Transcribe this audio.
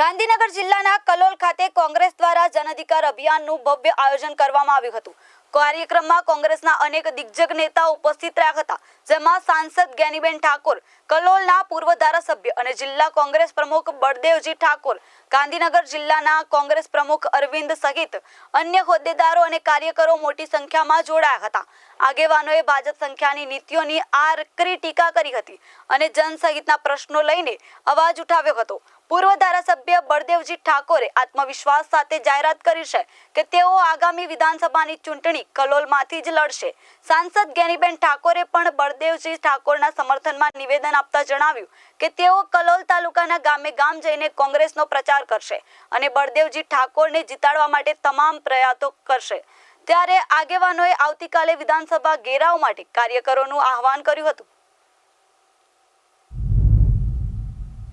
ગાંધીનગર જિલ્લાના કલોલ ખાતે કોંગ્રેસ દ્વારા જન અધિકાર અભિયાનનું ભવ્ય આયોજન કરવામાં આવ્યું હતું. કાર્યક્રમમાં કોંગ્રેસના અનેક દિગ્ગજ નેતાઓ ઉપસ્થિત રહ્યા હતા, જેમાં સાંસદ જ્ઞાનીબેન ઠાકોર, કલોલના પૂર્વ ધારાસભ્ય અને જિલ્લા કોંગ્રેસ પ્રમુખ બળદેવજી ઠાકોર, ગાંધીનગર જિલ્લાના કોંગ્રેસ પ્રમુખ અરવિંદ સહિત અન્ય હોદ્દેદારો અને કાર્યકરો મોટી સંખ્યામાં જોડાયા હતા. આગેવાનોએ ભાજપ સંખ્યાની નીતિઓની આકરી ટીકા કરી હતી અને જન સહિતના પ્રશ્નો લઈને અવાજ ઉઠાવ્યો હતો. પૂર્વ ધારાસભ્ય બળદેવજી ઠાકોરે આત્મવિશ્વાસ સાથે જાહેરાત કરી છે કે તેઓ આગામી વિધાનસભાની ચૂંટણી કલોલમાંથી જ લડશે. સાંસદ ગેનીબેન ઠાકોરે પણ બળદેવજી ઠાકોરના સમર્થનમાં નિવેદન આપતા જણાવ્યું કે તેઓ કલોલ તાલુકાના ગામે ગામ જઈને કોંગ્રેસનો પ્રચાર કરશે અને બળદેવજી ઠાકોરને જીતાડવા માટે તમામ પ્રયાસો કરશે. ત્યારે આગેવાનોએ આવતીકાલે વિધાનસભા ઘેરાવ માટે કાર્યકરોનું આહવાન કર્યું હતું.